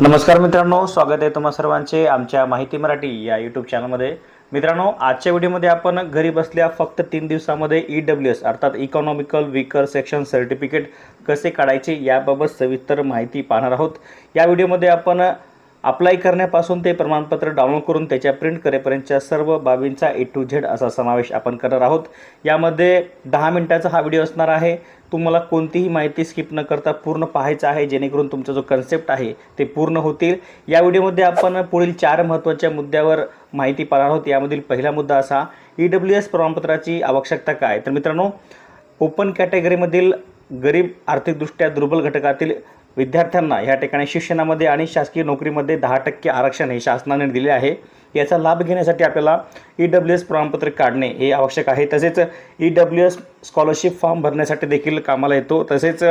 नमस्कार मित्रांनो स्वागत आहे तुम्हा सर्वांचे आमच्या माहिती मराठी या यूट्यूब चॅनलमध्ये मित्रांनो आजच्या व्हिडिओमध्ये आपण घरी बसल्या फक्त तीन दिवसामध्ये ई डब्ल्यू एस अर्थात इकॉनॉमिकल विकर सेक्शन सर्टिफिकेट कसे काढायचे याबाबत सविस्तर माहिती पाहणार आहोत. या व्हिडिओमध्ये आपण अप्लाय करण्यापासून ते प्रमाणपत्र डाउनलोड करून त्याच्या प्रिंट करेपर्यंतच्या सर्व बाबींचा ए टू झेड असा समावेश आपण करणार आहोत. यामध्ये दहा मिनिटाचा हा व्हिडिओ असणार आहे. तुम्हाला कोणतीही माहिती स्किप न करता पूर्ण पाहायचं आहे जेणेकरून तुमचा जो कन्सेप्ट आहे ते पूर्ण होतील. या व्हिडिओमध्ये आपण पुढील चार महत्त्वाच्या मुद्द्यावर माहिती पाहणार आहोत. यामधील पहिला मुद्दा असा ई डब्ल्यू एस प्रमाणपत्राची आवश्यकता काय? तर मित्रांनो ओपन कॅटेगरीमधील गरीब आर्थिकदृष्ट्या दुर्बल घटकातील विद्यार्थ्यांना ह्या ठिकाणी शिक्षणामध्ये आणि शासकीय नोकरीमध्ये दहा टक्के आरक्षण हे शासनाने दिले आहे. याचा लाभ घेण्यासाठी आपल्याला ई डब्ल्यू एस प्रमाणपत्र काढणे हे आवश्यक आहे. तसेच E W S scholarship form भरण्यासाठी देखील कामाला येतो. तसेच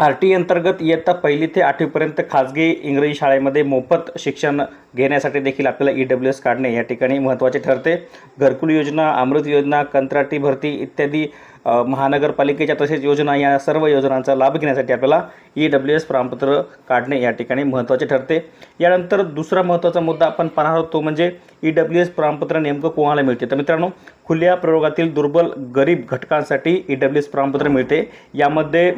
आर टी अंतर्गत इयत्ता पहिली ते आठवीपर्यंत खाजगी इंग्रजी शाळेमध्ये मोफत शिक्षण घेण्यासाठी देखील आपल्याला ई डब्ल्यू एस काढणे या ठिकाणी महत्त्वाचे ठरते. घरकुल योजना अमृत योजना कंत्राटी भरती इत्यादी महानगरपालिकेच्या तसेच योजना या सर्व योजनांचा लाभ घेण्यासाठी आपल्याला ई डब्ल्यू एस प्रमाणपत्र काढणे या ठिकाणी महत्त्वाचे ठरते. यानंतर दुसरा महत्त्वाचा मुद्दा आपण पाहणार आहोत तो म्हणजे ई डब्ल्यू एस प्रमाणपत्र नेमकं कोणाला मिळते? तर मित्रांनो खुल्या प्रयोगातील दुर्बल गरीब घटकांसाठी ई डब्ल्यू एस प्रमाणपत्र मिळते. यामध्ये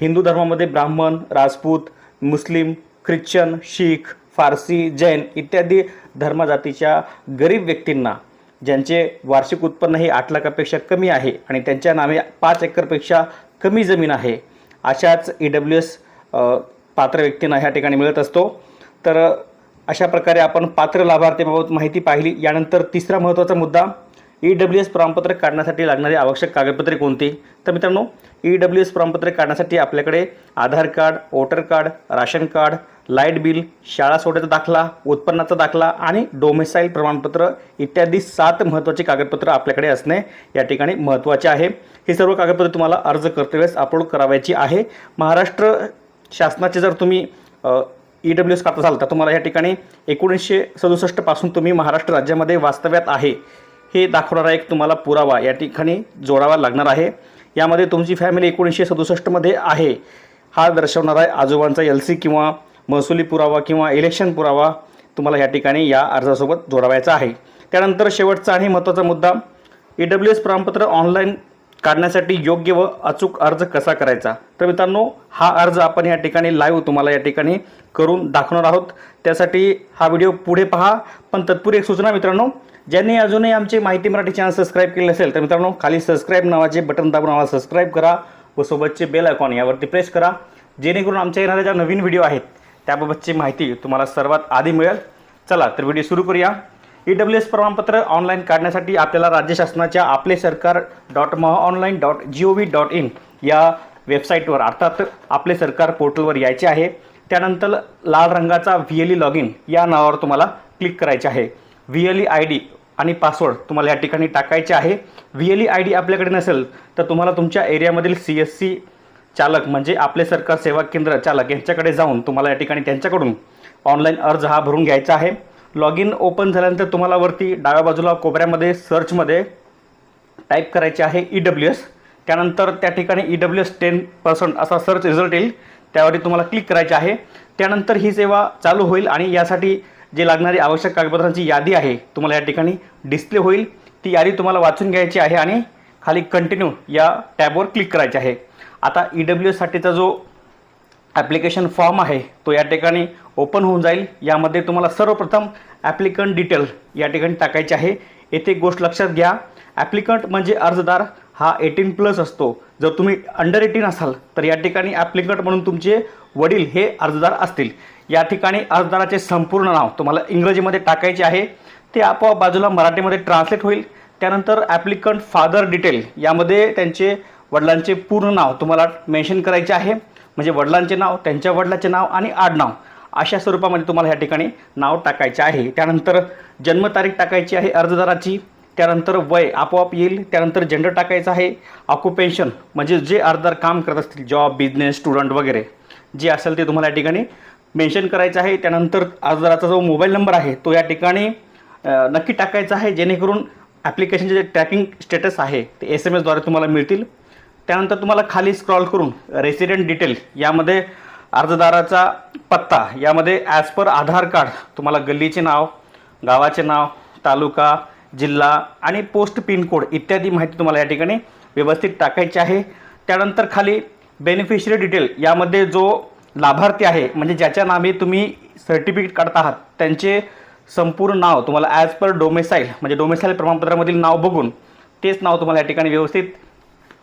हिंदू धर्मामध्ये ब्राह्मण राजपूत मुस्लिम ख्रिश्चन शीख फारसी जैन इत्यादी धर्मजातीच्या गरीब व्यक्तींना ज्यांचे वार्षिक उत्पन्न हे आठ लाखापेक्षा कमी आहे आणि त्यांच्या नावे पाच एकरपेक्षा कमी जमीन आहे अशाच ई डब्ल्यू एस पात्र व्यक्तींना ह्या ठिकाणी मिळत असतो. तर अशा प्रकारे आपण पात्र लाभार्थीबाबत माहिती पाहिली. यानंतर तिसरा महत्त्वाचा मुद्दा ई डब्ल्यू एस प्रमाणपत्र काढण्यासाठी लागणारी आवश्यक कागदपत्रे कोणती? तर मित्रांनो ई डब्ल्यू एस प्रमाणपत्र काढण्यासाठी आपल्याकडे Aadhaar card voter card ration card light bill शाळा सोडायचा दाखला उत्पन्नाचा दाखला आणि डोमेसाईल प्रमाणपत्र इत्यादी सात महत्त्वाची कागदपत्रं आपल्याकडे असणे या ठिकाणी महत्त्वाचे आहे. ही सर्व कागदपत्रे तुम्हाला अर्ज करतेवेळेस अपलोड करावायची आहे. महाराष्ट्र शासनाचे जर तुम्ही ई डब्ल्यू एस करत असाल तर तुम्हाला या ठिकाणी एकोणीसशे सदुसष्टपासून तुम्ही महाराष्ट्र राज्यामध्ये वास्तव्यात आहे. हे दाखवणारा एक तुम्हाला पुरावा या ठिकाणी जोडावा लागणार आहे. यामध्ये तुमची फॅमिली एकोणीसशे सदुसष्टमध्ये आहे. हा दर्शवणारा आजोबांचा एल सी किंवा महसुली पुरावा किंवा इलेक्शन पुरावा तुम्हाला या ठिकाणी या अर्जासोबत जोडावायचा आहे. त्यानंतर शेवटचा आणि महत्त्वाचा मुद्दा ई डब्ल्यू एस प्रमाणपत्र ऑनलाईन काढण्यासाठी योग्य व अचूक अर्ज कसा करायचा? तर मित्रांनो हा अर्ज आपण या ठिकाणी लाईव्ह तुम्हाला या ठिकाणी करून दाखवणार आहोत. त्यासाठी हा व्हिडिओ पुढे पहा. पण तत्पूर्वी एक सूचना मित्रांनो ज्यांनी अजूनही आमचे माहिती मराठी चॅनल सबस्क्राईब केले असेल तर मित्रांनो खाली सबस्क्राईब नावाचे बटन दाबून आम्हाला सबस्क्राईब करा व सोबतचे बेल आयकॉन यावरती प्रेस करा जेणेकरून आमच्या येणाऱ्या ज्या नवीन व्हिडिओ आहेत त्याबाबतची माहिती तुम्हाला सर्वात आधी मिळेल. चला तर व्हिडिओ सुरू करूया. ई डब्ल्यू एस प्रमाणपत्र ऑनलाईन काढण्यासाठी आपल्याला राज्य शासनाच्या Aaple Sarkar dot Maha online dot G O V dot in या वेबसाईटवर अर्थात आपले सरकार पोर्टलवर यायचे आहे. त्यानंतर लाल रंगाचा V L E log in या नावावर तुम्हाला क्लिक करायचे आहे. V L E I D आणि पासवर्ड तुम्हाला या ठिकाणी टाकायचे आहे. V L E I D आपल्याकडे नसेल तर तुम्हाला तुमच्या एरियामधील सी एस सी चालक म्हणजे आपले सरकार सेवा केंद्र चालक यांच्याकडे जाऊन तुम्हाला या ठिकाणी त्यांच्याकडून ऑनलाईन अर्ज हा भरून घ्यायचा आहे. लॉग इन ओपन झाल्यानंतर तुम्हाला वरती डाव्या बाजूला कोपऱ्यामध्ये सर्चमध्ये टाईप करायचे आहे ई डब्ल्यू एस त्यानंतर त्या ठिकाणी E W S ten percent असा सर्च रिझल्ट येईल. त्यावरती तुम्हाला क्लिक करायचे आहे. त्यानंतर ही सेवा चालू होईल आणि यासाठी जे लागणारी आवश्यक कागदपत्रांची यादी आहे तुम्हाला या ठिकाणी डिस्प्ले होईल. ती यादी तुम्हाला वाचून घ्यायची आहे आणि खाली कंटिन्यू या टॅबवर क्लिक करायचे आहे. आता ई डब्ल्यू एससाठीचा जो ॲप्लिकेशन फॉर्म आहे तो या ठिकाणी ओपन होऊन जाईल. यामध्ये तुम्हाला सर्वप्रथम ॲप्लिकंट डिटेल या ठिकाणी टाकायचे आहे. येथे एक गोष्ट लक्षात घ्या. ॲप्लिकंट म्हणजे अर्जदार हा एटीन प्लस असतो. जर तुम्ही अंडर एटीन असाल तर या ठिकाणी ॲप्लिकंट म्हणून तुमचे वडील हे अर्जदार असतील. या ठिकाणी अर्जदाराचे संपूर्ण नाव तुम्हाला इंग्रजीमध्ये टाकायचे आहे. ते आपोआप बाजूला मराठीमध्ये ट्रान्सलेट होईल. त्यानंतर ॲप्लिकंट फादर डिटेल यामध्ये त्यांचे वडिलांचे पूर्ण नाव तुम्हाला मेन्शन करायचे आहे. म्हणजे वडिलांचे नाव त्यांच्या वडिलाचे नाव आणि आडनाव अशा स्वरूपामध्ये तुम्हाला ह्या ठिकाणी नाव टाकायचे आहे. त्यानंतर जन्मतारीख टाकायची आहे अर्जदाराची त्यानंतर वय आपोआप येईल त्यानंतर जेंडर टाकायचं आहे ऑक्युपेशन म्हणजे जे अर्जदार काम करत असतील जॉब बिझनेस स्टुडंट वगैरे जे असेल ते तुम्हाला या ठिकाणी मेन्शन करायचं आहे. त्यानंतर अर्जदाराचा जो मोबाईल नंबर आहे तो या ठिकाणी नक्की टाकायचा आहे जेणेकरून ॲप्लिकेशनचे जे ट्रॅकिंग स्टेटस आहे ते एस एम एसद्वारे तुम्हाला मिळतील. त्यानंतर तुम्हाला खाली स्क्रॉल करून रेसिडेंट डिटेल यामध्ये अर्जदाराचा पत्ता यामध्ये ॲज पर आधार कार्ड तुम्हाला गल्लीचे नाव गावाचे नाव तालुका जिल्हा आणि पोस्ट पिनकोड इत्यादी माहिती तुम्हाला या ठिकाणी व्यवस्थित टाकायची आहे. त्यानंतर खाली बेनिफिशरी डिटेल यामध्ये जो लाभार्थी आहे म्हणजे ज्याच्या नावे तुम्ही सर्टिफिकेट काढत आहात त्यांचे संपूर्ण नाव तुम्हाला ॲज पर डोमेसाईल म्हणजे डोमेसाईल प्रमाणपत्रामधील नाव बघून तेच नाव तुम्हाला या ठिकाणी व्यवस्थित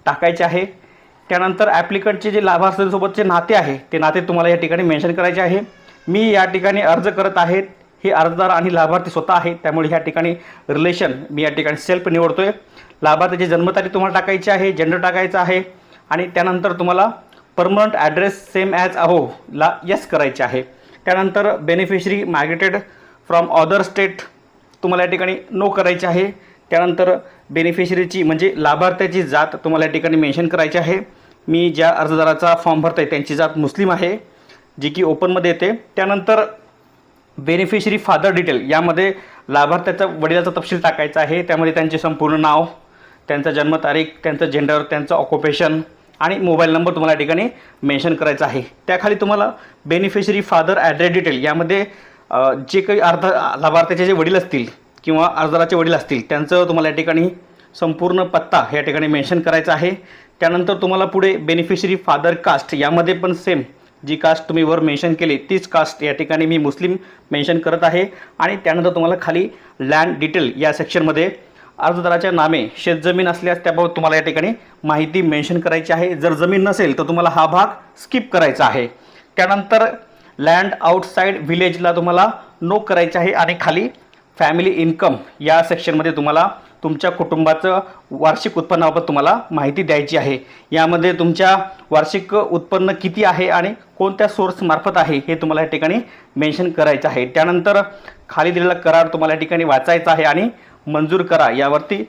टाकायचे आहे. त्यानंतर ॲप्लिकंटचे जे लाभार्थ्यांसोबतचे नाते आहे ते नाते तुम्हाला या ठिकाणी मेन्शन करायचे आहे. मी या ठिकाणी अर्ज करत आहेत हे अर्जदार आणि लाभार्थी स्वतः आहे त्यामुळे ह्या ठिकाणी रिलेशन मी या ठिकाणी सेल्फ निवडतो आहे लाभार्थीची जन्मतारीख तुम्हाला टाकायची आहे जेंडर टाकायचं आहे. आणि त्यानंतर तुम्हाला परमनंट ॲड्रेस सेम ॲज अहो ला यस करायचे आहे. त्यानंतर beneficiary migrated from other state तुम्हाला या ठिकाणी नो करायचे आहे. त्यानंतर बेनिफिशरीची म्हणजे लाभार्थ्याची जात तुम्हाला या ठिकाणी मेन्शन करायची आहे. मी ज्या अर्जदाराचा फॉर्म भरतो आहे त्यांची जात मुस्लिम आहे जी की ओपनमध्ये येते. त्यानंतर बेनिफिशरी फादर डिटेल यामध्ये लाभार्थ्याचा वडिलाचा तपशील टाकायचा आहे. त्यामध्ये त्यांचे संपूर्ण नाव त्यांचा जन्मतारीख त्यांचं जेंडर त्यांचं ऑक्युपेशन आणि मोबाईल नंबर तुम्हाला या ठिकाणी मेन्शन करायचा आहे. त्याखाली तुम्हाला बेनिफिशरी फादर ॲड्रेस डिटेल यामध्ये जे काही अर्ध लाभार्थ्याचे जे वडील असतील किंवा अर्जदाराचे वडील असतील त्यांचं तुम्हाला या ठिकाणी संपूर्ण पत्ता या ठिकाणी मेन्शन करायचा आहे. त्यानंतर तुम्हाला पुढे बेनिफिशरी फादर कास्ट यामध्ये पण सेम जी कास्ट तुम्ही वर मेन्शन केली तीच कास्ट या ठिकाणी मी मुस्लिम मेन्शन करत आहे. आणि त्यानंतर तुम्हाला खाली लँड डिटेल या सेक्शनमध्ये अर्जदाराच्या नामे शेतजमीन असल्यास त्याबाबत तुम्हाला या ठिकाणी माहिती मेन्शन करायची आहे. जर जमीन नसेल तर तुम्हाला हा भाग स्किप करायचा आहे. त्यानंतर लँड आउटसाईड विलेजला तुम्हाला नो करायचे आहे. आणि खाली फॅमिली इन्कम या सेक्शनमध्ये तुम्हाला तुमच्या कुटुंबाचं वार्षिक उत्पन्नाबाबत तुम्हाला माहिती द्यायची आहे. यामध्ये तुमच्या वार्षिक उत्पन्न किती आहे आणि कोणत्या सोर्समार्फत आहे हे तुम्हाला या ठिकाणी मेन्शन करायचं आहे. त्यानंतर खाली दिलेला करार तुम्हाला या ठिकाणी वाचायचा आहे आणि मंजूर करा. यावरती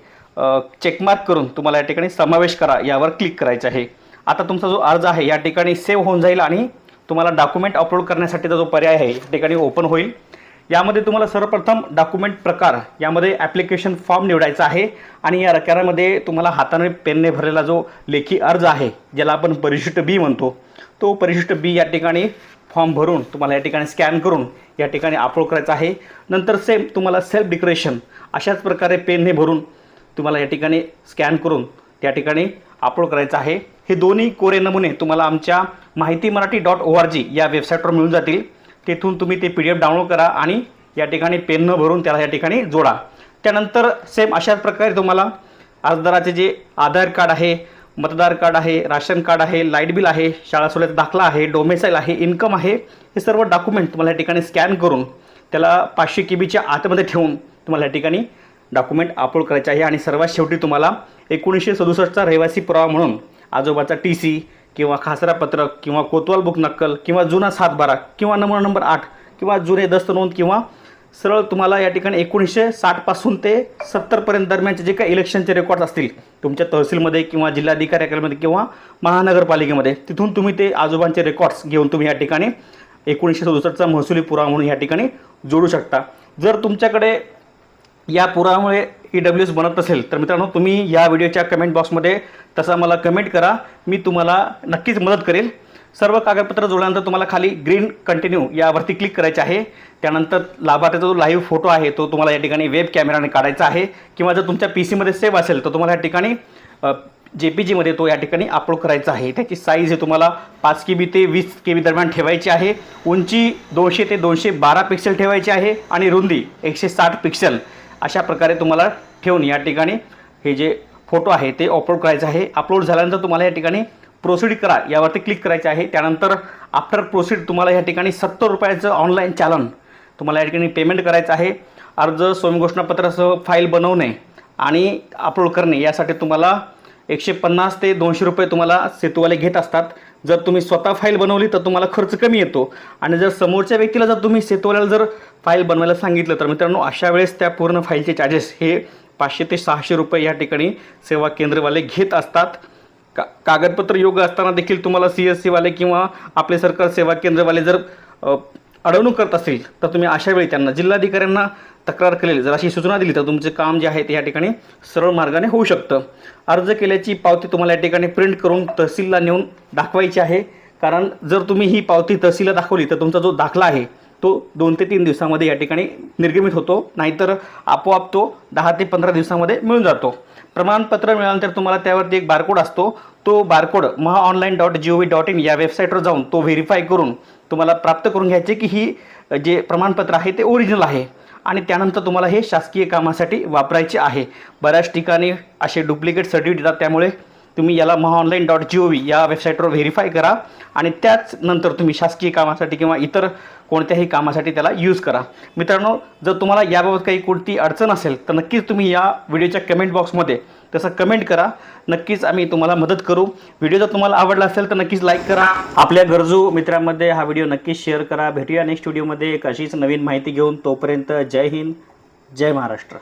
चेकमार्क करून तुम्हाला या ठिकाणी समावेश करा. यावर क्लिक करायचं आहे. आता तुमचा जो अर्ज आहे या ठिकाणी सेव्ह होऊन जाईल आणि तुम्हाला डॉक्युमेंट अपलोड करण्यासाठीचा जो पर्याय आहे या ठिकाणी ओपन होईल. यामध्ये तुम्हाला सर्वप्रथम डॉक्युमेंट प्रकार यामध्ये ॲप्लिकेशन फॉर्म निवडायचा आहे आणि या रकारामध्ये तुम्हाला हाताने पेनने भरलेला जो लेखी अर्ज आहे ज्याला आपण परिशिष्ट बी म्हणतो तो परिशिष्ट बी या ठिकाणी फॉर्म भरून तुम्हाला या ठिकाणी स्कॅन करून या ठिकाणी अपलोड करायचा आहे. नंतर सेम तुम्हाला सेल्फ डिक्रेशन अशाच प्रकारे पेनने भरून तुम्हाला या ठिकाणी स्कॅन करून त्या ठिकाणी अपलोड करायचं आहे. हे दोन्ही कोरे नमुने तुम्हाला आमच्या Mahiti Marathi dot O R G या वेबसाईटवर मिळून जातील. तेथून तुम्ही ते पी डी एफ डाउनलोड करा आणि या ठिकाणी पेननं भरून त्याला या ठिकाणी जोडा. त्यानंतर सेम अशाच प्रकारे तुम्हाला अर्जदाराचे जे आधार कार्ड आहे मतदार कार्ड आहे राशन कार्ड आहे लाइट बिल आहे शाळा सोल्याचा दाखला आहे डोमेसाईल आहे इन्कम आहे हे सर्व डॉक्युमेंट तुम्हाला या ठिकाणी स्कॅन करून त्याला पाचशे के बीच्या आतमध्ये ठेवून तुम्हाला या ठिकाणी डॉक्युमेंट अपलोड करायचे आहे. आणि सर्वात शेवटी तुम्हाला एकोणीसशे सदुसष्टचा रहिवासी पुरावा म्हणून आजोबाचा टी सी किंवा खासरा पत्रक किंवा कोतवाल बुक नक्कल किंवा जुना सातबारा किंवा नमुना नंबर आठ किंवा जुने दस्त नोंद किंवा सरळ तुम्हाला या ठिकाणी एकोणीसशे साठपासून ते सत्तरपर्यंत दरम्यानचे जे काही इलेक्शनचे रेकॉर्ड असतील तुमच्या तहसीलमध्ये किंवा जिल्हाधिकारी कार्यालयामध्ये किंवा महानगरपालिकेमध्ये तिथून तुम्ही ते आजोबांचे रेकॉर्ड्स घेऊन तुम्ही या ठिकाणी एकोणीसशे सदुसष्टचा महसुली पुरावा म्हणून या ठिकाणी जोडू शकता. जर तुमच्याकडे या पुरामुळे ई डब्ल्यू एस बनत असेल तर मित्रांनो तुम्ही या व्हिडिओच्या कमेंट बॉक्समध्ये तसा मला कमेंट करा. मी तुम्हाला नक्कीच मदत करेल. सर्व कागदपत्र जोडल्यानंतर तुम्हाला खाली ग्रीन कंटिन्यू यावरती क्लिक करायचे आहे. त्यानंतर लाभार्थ्याचा जो लाईव्ह फोटो आहे तो तुम्हाला या ठिकाणी वेब कॅमेराने काढायचा आहे. किंवा जर तुमच्या पी सीमध्ये सेव्ह असेल तर तुम्हाला या ठिकाणी जे पी जीमध्ये तो या ठिकाणी अपलोड करायचा आहे. त्याची साईज हे तुम्हाला पाच के बी ते वीस के बी दरम्यान ठेवायची आहे. उंची दोनशे ते दोनशे बारा पिक्सेल ठेवायची आहे. आणि रुंदी एकशे साठ पिक्सेल अशा प्रकारे तुम्हाला ठेवून या ठिकाणी हे जे फोटो आहे ते अपलोड करायचं आहे. अपलोड झाल्यानंतर तुम्हाला या ठिकाणी प्रोसीड करा. यावरती क्लिक करायचे आहे. त्यानंतर आफ्टर प्रोसीड तुम्हाला या ठिकाणी सत्तर रुपयाचं ऑनलाईन चालन तुम्हाला या ठिकाणी पेमेंट करायचं आहे. अर्ज स्वयंघोषणापत्रासह फाईल बनवणे आणि अपलोड करणे यासाठी तुम्हाला एकशे पन्नास ते दोनशे रुपये तुम्हाला सेतूवाले घेत असतात. जर तुम्ही स्वतः फाईल बनवली तर तुम्हाला खर्च कमी येतो. आणि जर समोरच्या व्यक्तीला जर तुम्ही सेतूवाल्याला जर फाईल बनवायला सांगितलं तर मित्रांनो अशा वेळेस त्या पूर्ण फाईलचे चार्जेस हे पाचशे ते सहाशे रुपये या ठिकाणी सेवा केंद्रवाले घेत असतात. का कागदपत्र योग्य असताना देखील तुम्हाला सी एस सीवाले किंवा आपले सरकार सेवा केंद्रवाले जर अडवणूक करत असतील तर तुम्ही अशा वेळी त्यांना जिल्हाधिकाऱ्यांना तक्रार केलेली जर अशी सूचना दिली तर तुमचे काम जे आहे ते या ठिकाणी सरळ मार्गाने होऊ शकतं. अर्ज केल्याची पावती तुम्हाला या ठिकाणी प्रिंट करून तहसीलला नेऊन दाखवायची आहे. कारण जर तुम्ही ही पावती तहसीलला दाखवली तर तुमचा जो दाखला आहे तो दोन ते तीन दिवसामध्ये या ठिकाणी निर्गमित होतो. नाहीतर आपोआप तो दहा ते पंधरा दिवसामध्ये मिळून जातो. प्रमाणपत्र मिळाल्यानंतर तुम्हाला त्यावरती एक बारकोड असतो. तो barcode Maha online dot G O V dot in या वेबसाईटवर जाऊन तो व्हेरीफाय करून तुम्हाला प्राप्त करून घ्यायचे की ही जे प्रमाणपत्र आहे ते ओरिजिनल आहे. आणि त्यानंतर तुम्हाला हे शासकीय कामासाठी वापरायचे आहे. बऱ्याच ठिकाणी असे डुप्लिकेट सर्टिफिकेट येतात त्यामुळे तुम्ही याला Maha online dot G O V या वेबसाईटवर व्हेरीफाय करा आणि त्याच नंतर तुम्ही शासकीय कामासाठी किंवा इतर कोणत्याही कामासाठी त्याला यूज करा. मित्रांनो जर तुम्हाला याबाबत काही कोणती अडचण असेल तर नक्कीच तुम्ही या व्हिडिओच्या कमेंट बॉक्समध्ये तसं कमेंट करा. नक्कीच आम्ही तुम्हाला मदत करू. व्हिडिओ जर तुम्हाला आवडला असेल तर नक्कीच लाईक करा. आपल्या गरजू मित्रांमध्ये हा व्हिडिओ नक्कीच शेअर करा. भेटूया नेक्स्ट व्हिडिओमध्ये एक अशीच नवीन माहिती घेऊन. तोपर्यंत जय हिंद जय महाराष्ट्र.